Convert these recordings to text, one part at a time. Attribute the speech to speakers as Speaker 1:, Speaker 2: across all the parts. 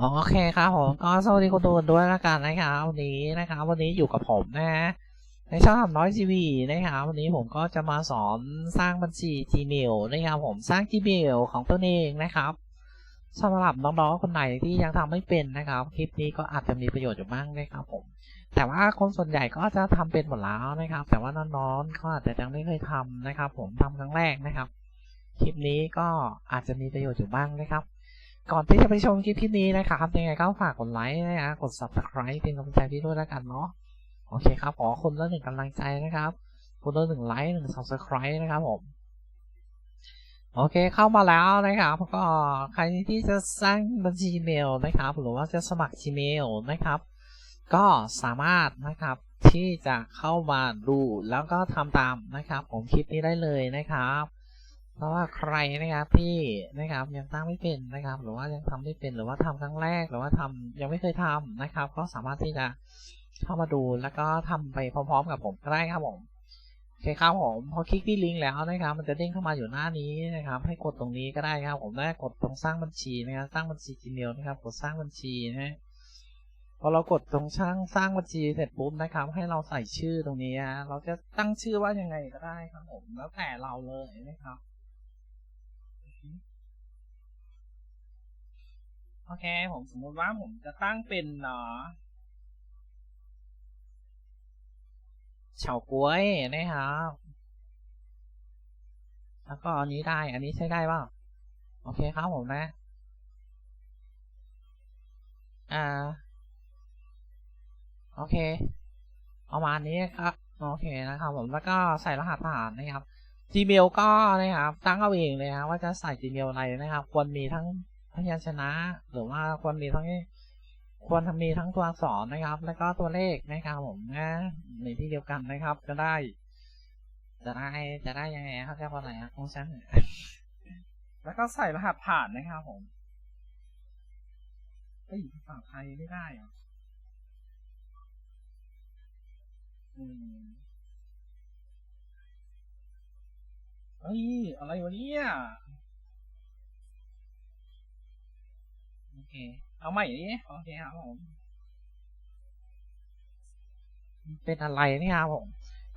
Speaker 1: โอเคครับผมก็สวัสดีคุณตูนด้วยละกันนะครับวันนี้นะครับวันนี้อยู่กับผมนะฮะในช่องทำน้อยทีวีนะครับวันนี้ผมก็จะมาสอนสร้างบัญชี Gmail นะครับผมสร้าง Gmail ของตนเองนะครับสำหรับน้องๆคนไหนที่ยังทำไม่เป็นนะครับ คลิปนี้ก็อาจจะมีประโยชน์อยู่บ้างนะครับผม แต่ว่าคนส่วนใหญ่ก็จะทำเป็นหมดแล้วนะครับ แต่ว่าน้องๆเขาอาจจะยังไม่เคยทำนะครับ ผมทำครั้งแรกนะครับ คลิปนี้ก็อาจจะมีประโยชน์อยู่บ้างนะครับ ก่อนที่จะไปชมคลิปที่นี้นะครับยังไงก็ฝากกดไลค์นะฮะกด subscribe เป็นกำลังใจพี่ด้วยแล้วกันเนาะโอเคครับขอคนละหนึ่งกำลังใจนะครับคนละหนึ่งไลค์หนึ่ง subscribe นะครับผมโอเคเข้ามาแล้วนะครับก็ใครที่จะสร้างบัญชี Gmail นะครับ หรือว่าจะสมัคร Gmail นะครับ ก็สามารถนะครับที่จะเข้ามาดูแล้วก็ทำตามนะครับ ผมคลิปนี้ได้เลยนะครับ เพราะว่าใครนะครับที่นะครับยังตั้งไม่เป็นนะครับ หรือว่ายังทำไม่เป็นหรือว่าทำครั้งแรก หรือว่าทำยังไม่เคยทำนะครับ ก็สามารถที่จะเข้ามาดูแล้วก็ทำไปพร้อมๆ กับผมก็ได้ครับผมโอเคครับผมพอคลิกที่ลิงก์แล้วนะครับ มันจะเด้งเข้ามาอยู่หน้านี้นะครับ ให้กดตรงนี้ก็ได้ครับ ผมได้กดตรงสร้างบัญชีนะครับสร้างบัญชี Gmail นะครับ กดสร้างบัญชีนะฮะพอเรากดตรงช่างสร้างบัญชีเสร็จปุ๊บนะครับ ให้เราใส่ชื่อตรงนี้เราจะตั้งชื่อว่ายังไงก็ได้ครับผมแล้วแต่เราเลยนะครับ โอเค ผมสมมติว่าผมจะตั้งเป็นเนาะเฉาก้วยนะครับแล้วก็อันนี้ได้ อันนี้ใช้ได้ป่าโอเคครับผมนะ อ่า โอเค ประมาณนี้ครับ โอเคนะครับผม แล้วก็ใส่รหัสผ่านนะครับ Gmail ก็นะครับ ตั้งเอาเองเลยครับว่าจะใส่ Gmail อะไรนะครับ ควรมีทั้ง พยัญชนะ หรือว่าควรมีทั้งควรทำมีทั้งตัวอักษรนะครับ แล้วก็ตัวเลขนะครับผมนะในที่เดียวกันนะครับ จะได้ จะได้จะได้ยังไงครับเรียกว่าอะไรอะของฉันแล้วก็ใส่รหัสผ่านนะครับผมเฮ้ยภาษาไทยไม่ได้เหรออืมเฮ้ยอะไรวะเนี่ย โอเค เอาใหม่ดิโอเคครับผมเป็นอะไรนี่ครับผม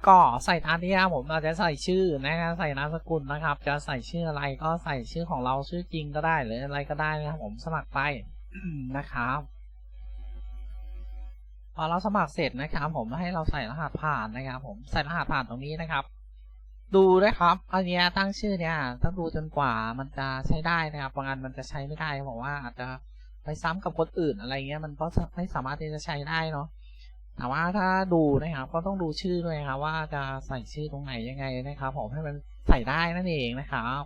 Speaker 1: ก็ใส่ตามนี้ครับผมเราจะใส่ชื่อนะครับใส่นามสกุลนะครับ จะใส่ชื่ออะไรก็ใส่ชื่อของเราชื่อจริงก็ได้หรืออะไรก็ได้นะครับผมสมัครไปนะครับพอเราสมัครเสร็จนะครับ ผมให้เราใส่รหัสผ่านนะครับ ผมใส่รหัสผ่านตรงนี้นะครับ ดูนะครับ อันเนี้ยตั้งชื่อเนี่ยต้องดูจนกว่ามันจะใช้ได้นะครับบางอันมันจะใช้ไม่ได้บอกว่าอาจจะไปซ้ำกับคนอื่นอะไรเงี้ยมันก็ไม่สามารถที่จะใช้ได้เนาะแต่ว่าถ้าดูนะครับก็ต้องดูชื่อด้วยครับว่าจะใส่ชื่อตรงไหนยังไงนะครับผมให้มันใส่ได้นั่นเองนะครับ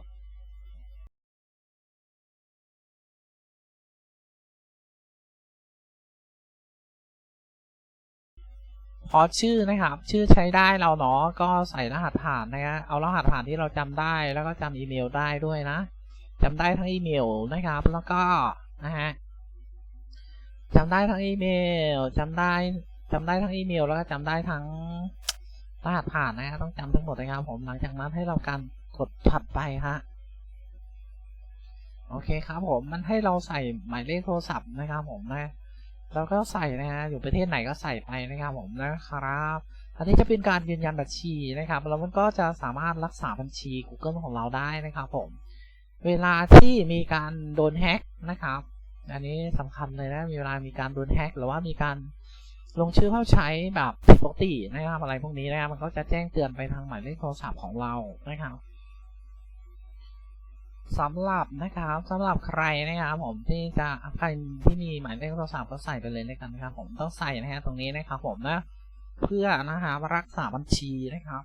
Speaker 1: อชื่อนะครับ ชื่อใช้ได้เราเนาะก็ใส่รหัสผ่านนะฮะเอารหัสผ่านที่เราจำได้แล้วก็จำอีเมลได้ด้วยนะจำได้ทั้งอีเมลนะครับ แล้วก็นะฮะจำได้ทั้งอีเมลจำได้จำได้ทั้งอีเมล แล้วก็จำได้ทั้งรหัสผ่านนะครับต้องจำทั้งหมดนะครับผมหลังจากนั้นให้เราการกดถัดไปฮะโอเคครับผมมันให้เราใส่หมายเลขโทรศัพท์นะครับผมนะ แล้วก็ใส่นะฮะอยู่ประเทศไหนก็ใส่ไปนะครับผมนะครับ อันนี้จะเป็นการยืนยันบัญชีนะครับ แล้วมันก็จะสามารถรักษาบัญชี Google ของเราได้นะครับผม เวลาที่มีการโดนแฮ็กนะครับ อันนี้สำคัญเลยนะ มีเวลามีการโดนแฮ็กหรือว่ามีการลงชื่อเข้าใช้แบบผิดปกตินะครับอะไรพวกนี้นะครับ มันก็จะแจ้งเตือนไปทางหมายเลขโทรศัพท์ของเรานะครับ สำหรับนะครับสำหรับใครนะครับผมที่จะใครที่มีหมายเลขโทรศัพท์ก็ใส่ไปเลยในกันนะครับ ผมต้องใส่นะฮะตรงนี้นะครับ ผมนะ เพื่อนะครับรักษาบัญชีนะครับ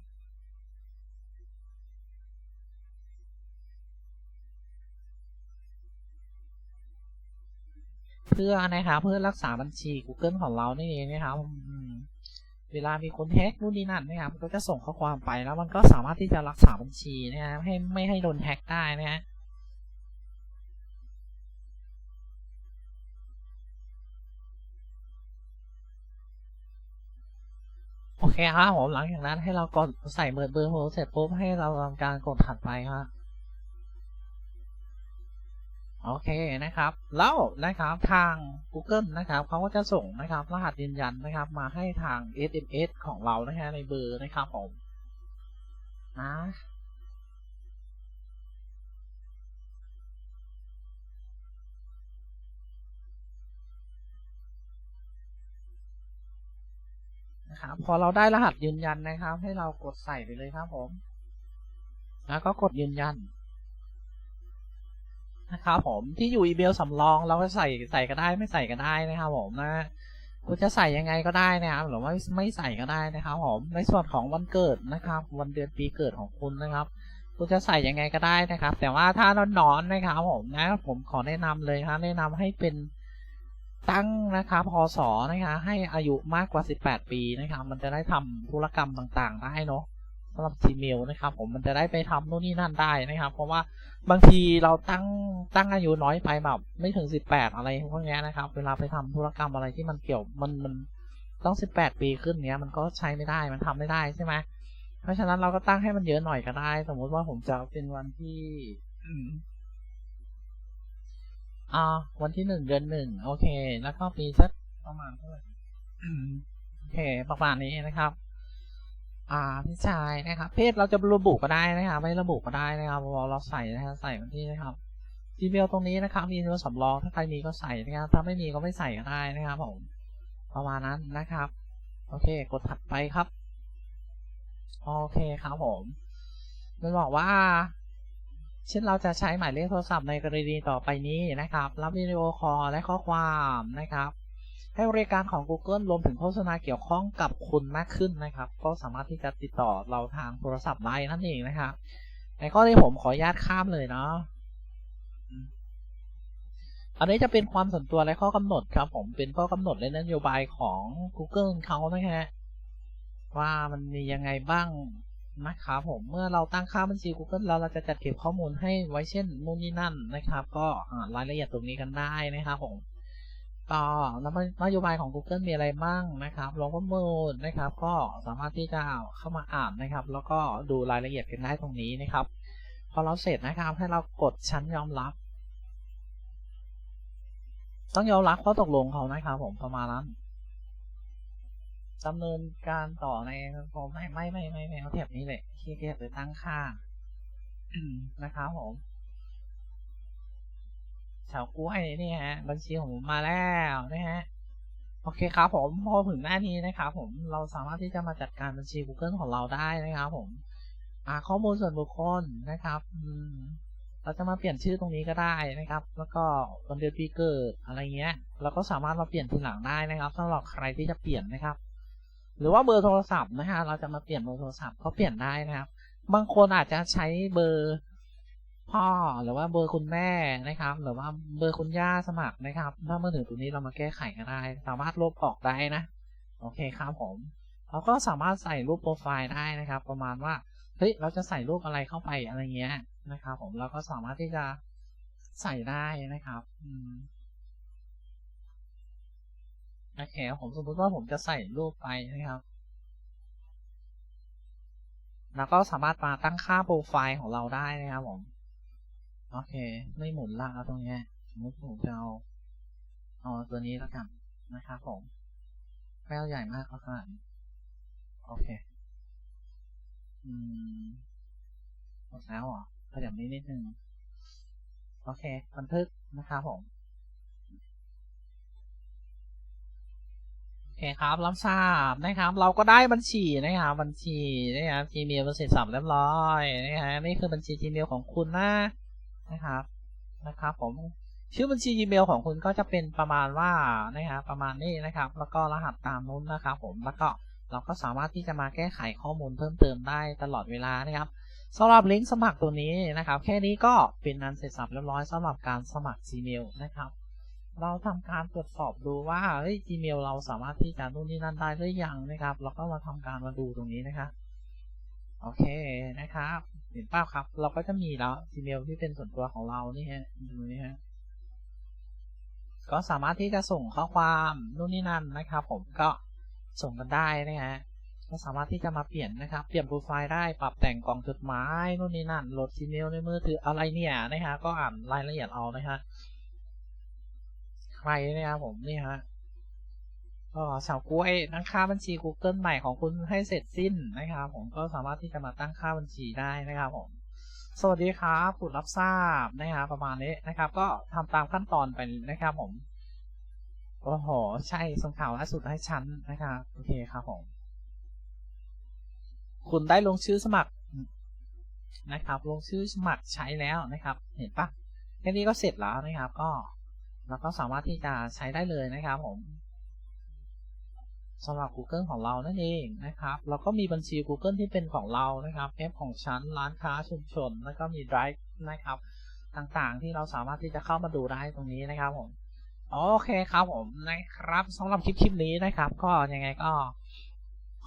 Speaker 1: เพื่อนะครับเพื่อรักษาบัญชี Google ของเรานี่เองนะครับเวลามีคนแฮกนู่นนี่นั่นนะครับมันก็จะส่งข้อความไปแล้วมันก็สามารถที่จะรักษาบัญชีนะครับให้ไม่ให้โดนแฮกได้นะฮะ โอเคครับผมหลังจากนั้นให้เรากดใส่เบอร์เบอร์โทรเสร็จปุ๊บให้เราทำการกดถัดไปครับโอโอเคนะครับ แล้วนะครับทาง Google นะครับเขาก็จะส่งนะครับ รหัสยืนยันนะครับ มาให้ทาง SMS ของเรานะฮะในเบอร์นะครับผมนะ นะครับ พอเราได้รหัสยืนยันนะครับ ให้เรากดใส่ไปเลยครับผมแล้วก็กดยืนยันนะครับผมที่อยู่อีเมลสำรองเราก็ใส่ใส่ก็ได้ไม่ใส่ก็ได้นะครับผมนะคุณจะใส่ยังไงก็ได้นะครับหรือว่าไม่ใส่ก็ได้นะครับผมในส่วนของวันเกิดนะครับ วันเดือนปีเกิดของคุณนะครับ คุณจะใส่ยังไงก็ได้นะครับ แต่ว่าถ้านอนๆนะครับผมนะผมขอแนะนำเลยครับแนะนำให้เป็น ตั้งนะครับพศนะคะให้อายุมากกว่า 18 ปีนะครับมันจะได้ทำธุรกรรมต่างๆ ได้เนาะสำหรับ Gmail นะครับผมมันจะได้ไปทำนู่นนี่นั่นได้นะครับ เพราะว่าบางทีเราตั้งตั้งอายุน้อยไปแบบไม่ถึง 18 อะไรพวกนี้นะครับ เวลาไปทำธุรกรรมอะไรที่มันเกี่ยวมันมันต้อง 18 ปีขึ้นเนี้ยมันก็ใช้ไม่ได้มันทำไม่ได้ใช่ไหมเพราะฉะนั้นเราก็ตั้งให้มันเยอะหน่อยก็ได้ สมมุติว่าผมจะเป็นวันที่ อ่าวันที่หนึ่งเดือนหนึ่งโอเค แล้วก็ปีสักประมาณเท่าไหร่โอเค ประมาณนี้นะครับ อ่าพี่ชายนะครับ เพศเราจะระบุก็ได้นะครับ ไม่ระบุก็ได้นะครับเราเราใส่นะครับใส่วันที่นะครับ Gmail ตรงนี้นะครับ มีตัวสำรอง ถ้าใครมีก็ใส่นะครับ ถ้าไม่มีก็ไม่ใส่ก็ได้นะครับผมประมาณนั้นนะครับ โอเค กดถัดไปครับ โอเคครับผม มันบอกว่า เช่นเราจะใช้หมายเลขโทรศัพท์ในกรณีต่อไปนี้นะครับ รับวิดีโอคอลและข้อความนะครับ ให้บริการของ Google รวมถึงโฆษณาเกี่ยวข้องกับคุณมากขึ้นนะครับ ก็สามารถที่จะติดต่อเราทางโทรศัพท์ได้นั่นเองนะครับ ในข้อที่ผมขออนุญาตข้ามเลยเนาะอันนี้จะเป็นความส่วนตัวและข้อกำหนดครับผมเป็นข้อกำหนดและนโยบายของ Google เขานะฮะว่ามันมียังไงบ้าง นะครับผมเมื่อเราตั้งค่าบัญชี Google แล้วเราจะจัดเก็บข้อมูลให้ไว้เช่นนู่นนี่นั่นนะครับ ก็รายละเอียดตรงนี้กันได้นะครับผมก็นโยบายของ Google มีอะไรบ้างนะครับลงข้อมูลนะครับ ก็สามารถที่จะเข้ามาอ่านนะครับ แล้วก็ดูรายละเอียดกันได้ตรงนี้นะครับ พอเราเสร็จนะครับให้เรากดชั้นยอมรับ ต้องยอมรับข้อตกลงเขานะครับ ผมประมาณนั้น ดำเนินการต่อในผมไม่ไม่ไม่ไม่ไม่เอาแถบนี้เลยที่เรียกหรือตั้งค่านะครับผมชาวกล้วยนี่ฮะ บัญชีของผมมาแล้วนะฮะโอเคครับผมพอถึงหน้านี้นะครับผมเราสามารถที่จะมาจัดการบัญชี Google ของเราได้นะครับผมอ่าข้อมูลส่วนบุคคลนะครับอืมเราจะมาเปลี่ยนชื่อตรงนี้ก็ได้นะครับ แล้วก็วันเดือนปีเกิดอะไรเงี้ยเราก็สามารถมาเปลี่ยนทีหลังได้นะครับสำหรับใครที่จะเปลี่ยนนะครับ หรือว่าเบอร์โทรศัพท์นะฮะเราจะมาเปลี่ยนเบอร์โทรศัพท์ก็เปลี่ยนได้นะครับ บางคนอาจจะใช้เบอร์พ่อหรือว่าเบอร์คุณแม่นะครับ หรือว่าเบอร์คุณย่าสมัครนะครับ ถ้าเมื่อถึงตรงนี้เรามาแก้ไขกันได้ สามารถลบออกได้นะ โอเคครับผมเราก็สามารถใส่รูปโปรไฟล์ได้นะครับ ประมาณว่าเฮ้ยเราจะใส่รูปอะไรเข้าไปอะไรเงี้ยนะครับ ผมเราก็สามารถที่จะใส่ได้นะครับ อืม โอเคผมสมมติว่าผมจะใส่รูปไปนะครับ แล้วก็สามารถมาตั้งค่าโปรไฟล์ของเราได้นะครับผม โอเค ไม่หมุนละเอาตรงนี้สมมติผมจะเอาเอาตัวนี้แล้วกันนะครับผมไม่เอาใหญ่มากเอาขนาดนี้โอเค อืมหมดแล้วเหรอขยับนี้นิดนึง โอเค บันทึกนะครับผม เคครับ รับทราบนะครับ เราก็ได้บัญชีนะครับ บัญชีนะครับ Gmail เสร็จสับเรียบร้อยนะฮะนี่คือบัญชี Gmail ของคุณนะนะครับนะครับ ผมชื่อบัญชี Gmail ของคุณก็จะเป็นประมาณว่านะครับประมาณนี้นะครับ แล้วก็รหัสตามนู้นนะครับ ผมแล้วก็เราก็สามารถที่จะมาแก้ไขข้อมูลเพิ่มเติมได้ตลอดเวลานะครับสำหรับลิงก์สมัครตัวนี้นะครับ แค่นี้ก็เป็นนันเสร็จสับเรียบร้อยสำหรับการสมัคร Gmail นะครับ เราทำการตรวจสอบดูว่าเฮ้ย Gmail เราสามารถที่จะนู่นนี่นั่นได้หรือยังนะครับเราก็มาทำการมาดูตรงนี้นะครับโอเคนะครับ เห็นป้าครับ เราก็จะมีแล้ว Gmail ที่เป็นส่วนตัวของเรานี่ฮะดูนี่ฮะก็สามารถที่จะส่งข้อความนู่นนี่นั่นนะครับ ผมก็ส่งกันได้นะฮะก็สามารถที่จะมาเปลี่ยนนะครับ เปลี่ยนโปรไฟล์ได้ ปรับแต่งกล่องจดหมายนู่นนี่นั่น โหลด Gmail ในมือถืออะไรเนี่ยนะฮะ ก็อ่านรายละเอียดเอานะฮะ ใครนะครับผมนี่ฮะก็เฉากล้วยตั้งค่าบัญชี Google ใหม่ของคุณให้เสร็จสิ้นนะครับ ผมก็สามารถที่จะมาตั้งค่าบัญชีได้นะครับผมสวัสดีครับผู้รับทราบนะครับประมาณนี้นะครับ ก็ทำตามขั้นตอนไปนะครับ ผมโอ้โหใช่ส่งข่าวล่าสุดให้ฉันนะครับโอเคครับผมคุณได้ลงชื่อสมัครนะครับ ลงชื่อสมัครใช้แล้วนะครับ เห็นปะแค่นี้ก็เสร็จแล้วนะครับ ก็ เราก็สามารถที่จะใช้ได้เลยนะครับผมสำหรับ Google ของเรานั่นเองนะครับเราก็มีบัญชี Google ที่เป็นของเรานะครับแอปของฉันร้านค้าชุมชน แล้วก็มี Drive นะครับ ต่างๆที่เราสามารถที่จะเข้ามาดูได้ตรงนี้นะครับผมโอเคครับผมนะครับสำหรับคลิปคลิปนี้นะครับ ก็ยังไงก็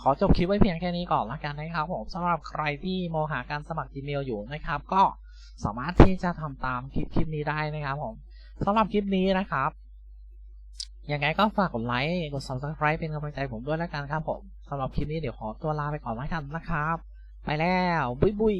Speaker 1: ขอจบคลิปไว้เพียงแค่นี้ก่อนละกันนะครับผมสำหรับใครที่มองหาการสมัคร Gmail อยู่นะครับ ก็สามารถที่จะทำตามคลิปคลิปนี้ได้นะครับผม สำหรับคลิปนี้นะครับ ยังไงก็ฝากกดไลค์ กด subscribe เป็นกำลังใจผมด้วยแล้วกันครับผมสำหรับคลิปนี้เดี๋ยวขอตัวลาไปก่อนแล้วกันนะครับ ไปแล้ว บุยบุย